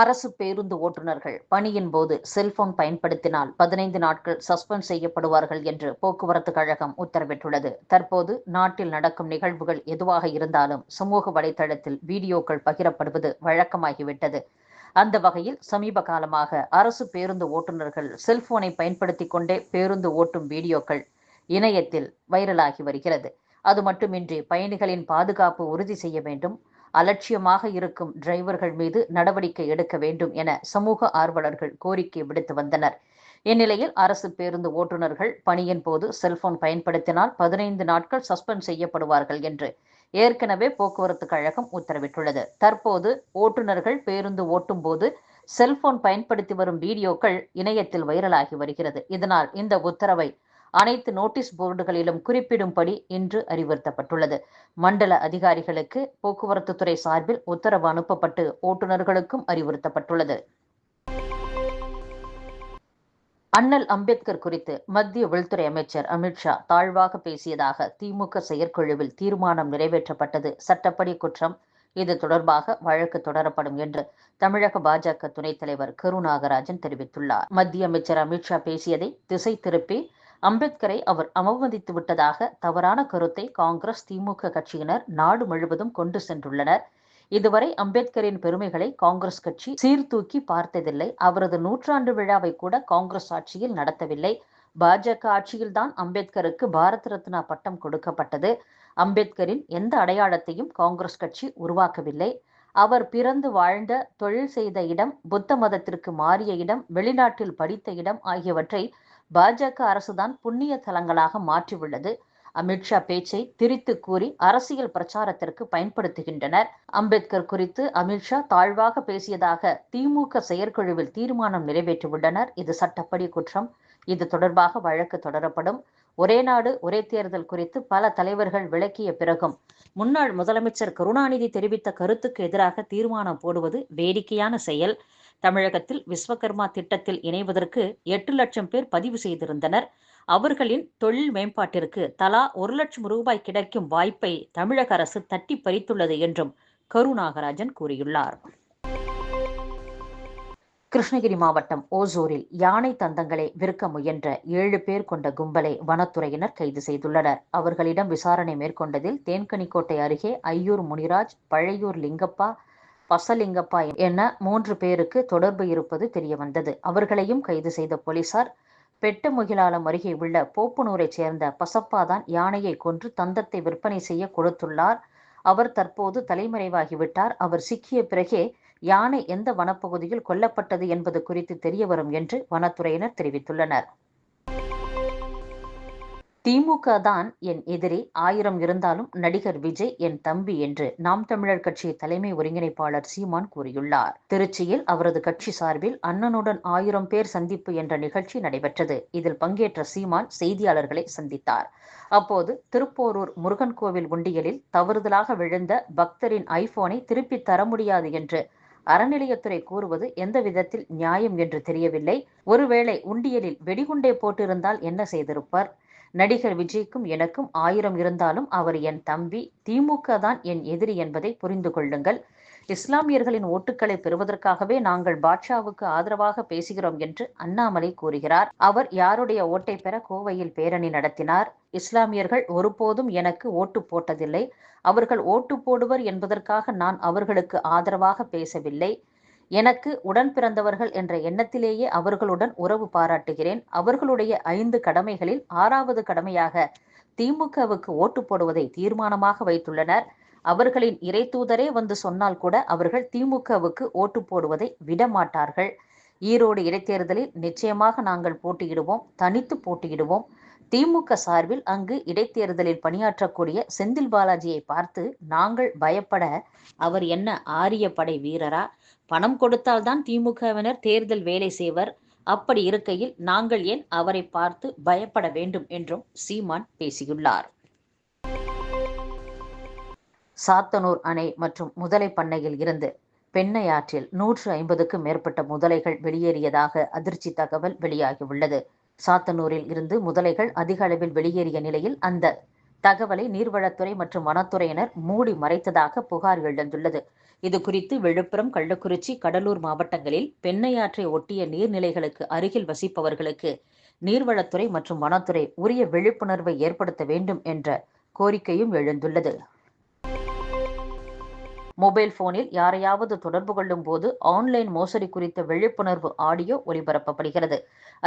அரசு பேருந்து ஓட்டுநர்கள் பணியின் போது செல்போன் பயன்படுத்தினால் பதினைந்து நாட்கள் சஸ்பெண்ட் செய்யப்படுவார்கள் என்று போக்குவரத்து கழகம் உத்தரவிட்டுள்ளது. தற்போது நாட்டில் நடக்கும் நிகழ்வுகள் எதுவாக இருந்தாலும் சமூக வலைதளத்தில் வீடியோக்கள் பகிரப்படுவது வழக்கமாகிவிட்டது. அந்த வகையில் சமீப காலமாக அரசு பேருந்து ஓட்டுநர்கள் செல்போனை பயன்படுத்தி கொண்டே பேருந்து ஓட்டும் வீடியோக்கள் இணையத்தில் வைரலாகி வருகிறது. அது மட்டுமின்றி பயணிகளின் பாதுகாப்பு உறுதி செய்ய வேண்டும். அலட்சியமாக இருக்கும் டிரைவர்கள் மீது நடவடிக்கை எடுக்க வேண்டும் என சமூக ஆர்வலர்கள் கோரிக்கை விடுத்து வந்தனர். இந்நிலையில் அரசு பேருந்து ஓட்டுநர்கள் பணியின் போது செல்போன் பயன்படுத்தினால் பதினைந்து நாட்கள் சஸ்பெண்ட் செய்யப்படுவார்கள் என்று ஏற்கனவே போக்குவரத்து கழகம் உத்தரவிட்டுள்ளது. தற்போது ஓட்டுநர்கள் பேருந்து ஓட்டும் போது செல்போன் பயன்படுத்தி வரும் வீடியோக்கள் இணையத்தில் வைரலாகி வருகிறது. இதனால் இந்த உத்தரவை அனைத்து நோட்டீஸ் போர்டுகளிலும் குறிப்பிடும்படி இன்று அறிவுறுத்தப்பட்டுள்ளது. மண்டல அதிகாரிகளுக்கு போக்குவரத்து துறை சார்பில் உத்தரவு அனுப்பப்பட்டு ஓட்டுநர்களுக்கும் அறிவுறுத்தப்பட்டுள்ளது. அண்ணல் அம்பேத்கர் குறித்து மத்திய உள்துறை அமைச்சர் அமித்ஷா தாழ்வாக பேசியதாக திமுக செயற்குழுவில் தீர்மானம் நிறைவேற்றப்பட்டது. சட்டப்படி குற்றம். இது தொடர்பாக வழக்கு தொடரப்படும் என்று தமிழக பாஜக துணைத் தலைவர் கரு நாகராஜன் தெரிவித்துள்ளார். மத்திய அமைச்சர் அமித்ஷா பேசியதை திசை திருப்பி அம்பேத்கரை அவர் அவமதித்து விட்டதாக தவறான கருத்தை காங்கிரஸ் திமுக கட்சியினர் நாடு முழுவதும் கொண்டு சென்றுள்ளனர். இதுவரை அம்பேத்கரின் பெருமைகளை காங்கிரஸ் கட்சி சீர்தூக்கி பார்த்ததில்லை. அவரது நூற்றாண்டு விழாவை கூட காங்கிரஸ் ஆட்சியில் நடத்தவில்லை. பாஜக ஆட்சியில்தான் அம்பேத்கருக்கு பாரத் ரத்னா பட்டம் கொடுக்கப்பட்டது. அம்பேத்கரின் எந்த அடையாளத்தையும் காங்கிரஸ் கட்சி உருவாக்கவில்லை. அவர் பிறந்து வாழ்ந்த தொழில் செய்த இடம் புத்த மதத்திற்கு மாறிய இடம் வெளிநாட்டில் படித்த இடம் ஆகியவற்றை பாஜக அரசுதான் புண்ணிய தலங்களாக மாற்றியுள்ளது. அமித்ஷா பேச்சை திரித்து கூறி அரசியல் பிரச்சாரத்திற்கு பயன்படுத்துகின்றனர். அம்பேத்கர் குறித்து அமித்ஷா தாழ்வாக பேசியதாக திமுக செயற்குழுவில் தீர்மானம் நிறைவேற்றியுள்ளனர். இது சட்டப்படி குற்றம். இது தொடர்பாக வழக்கு தொடரப்படும். ஒரே நாடு ஒரே தேர்தல் குறித்து பல தலைவர்கள் விளக்கிய பிறகும் முன்னாள் முதலமைச்சர் கருணாநிதி தெரிவித்த கருத்துக்கு எதிராக தீர்மானம் போடுவது வேடிக்கையான செயல். தமிழகத்தில் விஸ்வகர்மா திட்டத்தில் இணைவதற்கு எட்டு லட்சம் பேர் பதிவு செய்திருந்தனர். அவர்களின் தொழில் மேம்பாட்டிற்கு தலா ஒரு லட்சம் ரூபாய் கிடைக்கும் வாய்ப்பை தமிழக அரசு தட்டி பறித்துள்ளது என்றும் கருநாகராஜன் கூறியுள்ளார். கிருஷ்ணகிரி மாவட்டம் ஓசூரில் யானை தந்தங்களை விற்க முயன்ற ஏழு பேர் கொண்ட கும்பலை வனத்துறையினர் கைது செய்துள்ளனர். அவர்களிடம் விசாரணை மேற்கொண்டதில் தேன்கனிக்கோட்டை அருகே ஐயூர் முனிராஜ் பழையூர் லிங்கப்பா பசலிங்கப்பா என மூன்று பேருக்கு தொடர்பு இருப்பது தெரியவந்தது. அவர்களையும் கைது செய்த போலீசார் பெட்டமுகிலாலம் அருகே உள்ள போப்புனூரைச் சேர்ந்த பசப்பாதான் யானையை கொன்று தந்தத்தை விற்பனை செய்ய கொடுத்துள்ளார். அவர் தற்போது தலைமறைவாகிவிட்டார். அவர் சிக்கிய பிறகே யானை எந்த வனப்பகுதியில் கொல்லப்பட்டது என்பது குறித்து தெரியவரும் என்று வனத்துறையினர் தெரிவித்துள்ளனர். திமுக தான் என் எதிரி. ஆயிரம் இருந்தாலும் நடிகர் விஜய் என் தம்பி என்று நாம் தமிழர் கட்சி தலைமை ஒருங்கிணைப்பாளர் சீமான் கூறியுள்ளார். திருச்சியில் அவரது கட்சி சார்பில் அண்ணனுடன் ஆயிரம் பேர் சந்திப்பு என்ற நிகழ்ச்சி நடைபெற்றது. இதில் பங்கேற்ற சீமான் செய்தியாளர்களை சந்தித்தார். அப்போது திருப்போரூர் முருகன் கோவில் உண்டியலில் தவறுதலாக விழுந்த பக்தரின் ஐபோனை திருப்பி தர முடியாது என்று அறநிலையத்துறை கூறுவது எந்த விதத்தில் நியாயம் என்று தெரியவில்லை. ஒருவேளை உண்டியலில் வெடிகுண்டை போட்டிருந்தால் என்ன செய்திருப்பார்? நடிகர் விஜய்க்கும் எனக்கும் ஆயிரம் இருந்தாலும் அவர் என் தம்பி திமுக தான் என் எதிரி என்பதை புரிந்து கொள்ளுங்கள். இஸ்லாமியர்களின் ஓட்டுக்களை பெறுவதற்காகவே நாங்கள் பாட்ஷாவுக்கு ஆதரவாக பேசுகிறோம் என்று அண்ணாமலை கூறுகிறார். அவர் யாருடைய ஓட்டை பெற கோவையில் பேரணி நடத்தினார்? இஸ்லாமியர்கள் ஒருபோதும் எனக்கு ஓட்டு போட்டதில்லை. அவர்கள் ஓட்டு போடுவர் என்பதற்காக நான் அவர்களுக்கு ஆதரவாக பேசவில்லை. எனக்கு உடன் பிறந்தவர்கள் என்ற எண்ணத்திலேயே அவர்களுடன் உறவு பாராட்டுகிறேன். அவர்களுடைய ஐந்து கடமைகளில் ஆறாவது கடமையாக திமுகவுக்கு ஓட்டு போடுவதை தீர்மானமாக வைத்துள்ளனர். அவர்களின் இறை தூதரே வந்து சொன்னால் கூட அவர்கள் திமுகவுக்கு ஓட்டு போடுவதை விடமாட்டார்கள். ஈரோடு இடைத்தேர்தலில் நிச்சயமாக நாங்கள் போட்டியிடுவோம் தனித்து போட்டியிடுவோம். திமுக சார்பில் அங்கு இடைத்தேர்தலில் பணியாற்றக்கூடிய செந்தில் பாலாஜியை பார்த்து நாங்கள் பயப்பட அவர் என்ன ஆரிய படை வீரரா? பணம் கொடுத்தால்தான் திமுகவினர் தேர்தல் வேலை செய்வர். அப்படி இருக்கையில் நாங்கள் ஏன் அவரை பார்த்து பயப்பட வேண்டும் என்றும் சீமான் பேசியுள்ளார். சாத்தனூர் அணை மற்றும் முதலை பண்ணையில் இருந்து பெண்ணையாற்றில் நூற்று ஐம்பதுக்கும் மேற்பட்ட முதலைகள் வெளியேறியதாக அதிர்ச்சி தகவல் வெளியாகியுள்ளது. சாத்தனூரில் இருந்து முதலைகள் அதிக அளவில் வெளியேறிய நிலையில் அந்த தகவலை நீர்வளத்துறை மற்றும் வனத்துறையினர் மூடி மறைத்ததாக புகார் எழுந்துள்ளது. இது குறித்து விழுப்புரம் கள்ளக்குறிச்சி கடலூர் மாவட்டங்களில் பெண்ணையாற்றை ஒட்டிய நீர்நிலைகளுக்கு அருகில் வசிப்பவர்களுக்கு நீர்வளத்துறை மற்றும் வனத்துறை உரிய விழிப்புணர்வை ஏற்படுத்த வேண்டும் என்ற கோரிக்கையும் எழுந்துள்ளது. மொபைல் போனில் யாரையாவது தொடர்பு கொள்ளும் போது ஆன்லைன் மோசடி குறித்த விழிப்புணர்வு ஆடியோ ஒலிபரப்பப்படுகிறது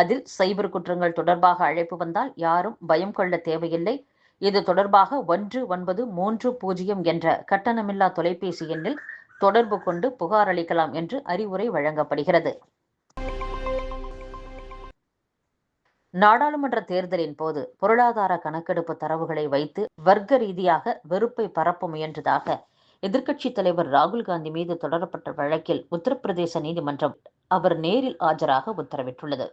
அதில் சைபர் குற்றங்கள் தொடர்பாக அழைப்பு வந்தால் யாரும் பயம் கொள்ள தேவையில்லை. இது தொடர்பாக ஒன்று ஒன்பது மூன்று பூஜ்ஜியம் என்ற கட்டணமில்லா தொலைபேசி எண்ணில் தொடர்பு கொண்டு புகார் அளிக்கலாம் என்று அறிவுரை வழங்கப்படுகிறது. நாடாளுமன்ற தேர்தலின் போது பொருளாதார கணக்கெடுப்பு தரவுகளை வைத்து வர்க்க ரீதியாக வெறுப்பை பரப்ப முயன்றதாக எதிர்க்கட்சித் தலைவர் ராகுல் காந்தி மீது தொடரப்பட்ட வழக்கில் உத்தரப்பிரதேச நீதிமன்றம் அவர் நேரில் ஆஜராக உத்தரவிட்டுள்ளது.